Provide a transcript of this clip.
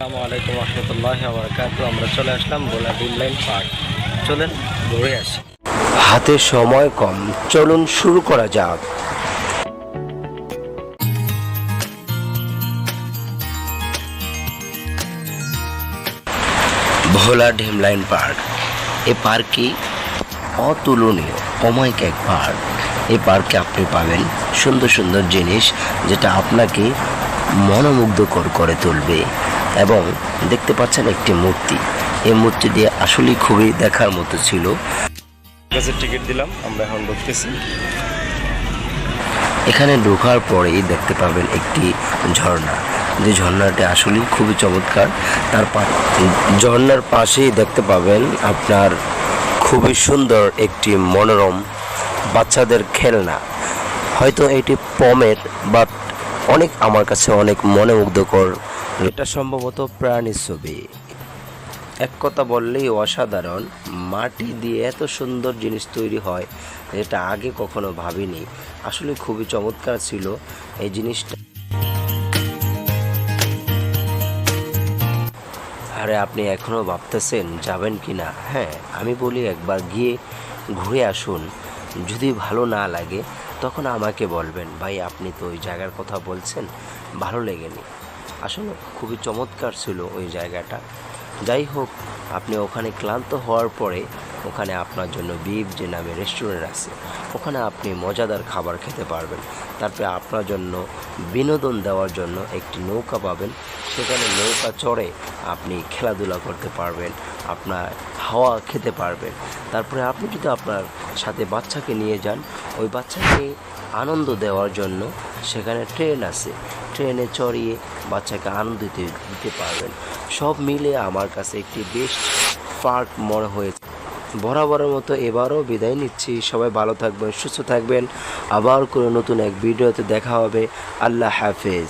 আসসালামু আলাইকুম রহমতুল্লাহ বরকাত আমরা চলে আসলাম পার্ক। চলেন, ঘুরে আসি। হাতে সময় কম, চলুন শুরু করা যাক। ভোলা ঢিমলাইন পার্ক। এই পার্কই অতুলনীয়, অমায়িক এক পার্ক। এই পার্কে আপনি পাবেন সুন্দর সুন্দর জিনিস যেটা আপনাকে মনোমুগ্ধকর করে তুলবে। এবং দেখতে পাচ্ছেন একটি মূর্তি। এই মূর্তি দিয়ে আসলেই খুবই দেখার মতো ছিল। টিকিট দিলাম আমরা এখন ঢুকতেছি। এখানে ঢোকার পরেই দেখতে পাবেন একটি ঝর্ণা। যে ঝর্ণাটি আসলেই খুবই চমৎকার। তার ঝর্ণার পাশেই দেখতে পাবেন আপনার খুবই সুন্দর একটি মনোরম বাচ্চাদের খেলনা। হয়তো এটি পমের বাট অনেক আমার কাছে অনেক মনে মুগ্ধকর এটা সম্ভবত প্রাণীর ছবি। এক কথা বললেই অসাধারণ। মাটি দিয়ে এত সুন্দর জিনিস তৈরি হয়, যেটা আগে কখনো ভাবিনি। আসলে খুবই চমৎকার ছিল এই জিনিসটা। আরে, আপনি এখনও ভাবতেছেন যাবেন কি না? হ্যাঁ আমি বলি একবার গিয়ে ঘুরে আসুন। যদি ভালো না লাগে তখন আমাকে বলবেন, ভাই, আপনি তো ওই জায়গার কথা বলছেন, ভালো লেগেনি। আসলে খুবই চমৎকার ছিল ওই জায়গাটা। যাই হোক, আপনি ওখানে ক্লান্ত হওয়ার পরে ওখানে আপনার জন্য বিপ যে নামে রেস্টুরেন্ট আছে, ওখানে আপনি মজাদার খাবার খেতে পারবেন। তারপরে আপনার জন্য বিনোদন দেওয়ার জন্য একটি নৌকা পাবেন। সেখানে নৌকা চড়ে আপনি খেলাধুলা করতে পারবেন, আপনার হাওয়া খেতে পারবেন। তারপরে আপনি যদি আপনার সাথে বাচ্চাকে নিয়ে যান, ওই বাচ্চাকে আনন্দ দেওয়ার জন্য সেখানে ট্রেন আছে। ট্রেনে চড়িয়ে বাচ্চাকে আনন্দ দিতে পারবেন। সব মিলে আমার কাছে একটি বেস্ট পার্ক মনে হয়েছে। বরাবরের মতো এবারও বিদায় নিচ্ছি। সবাই ভালো থাকবেন, সুস্থ থাকবেন। আবার কোনো নতুন এক ভিডিওতে দেখা হবে। আল্লাহ হাফেজ।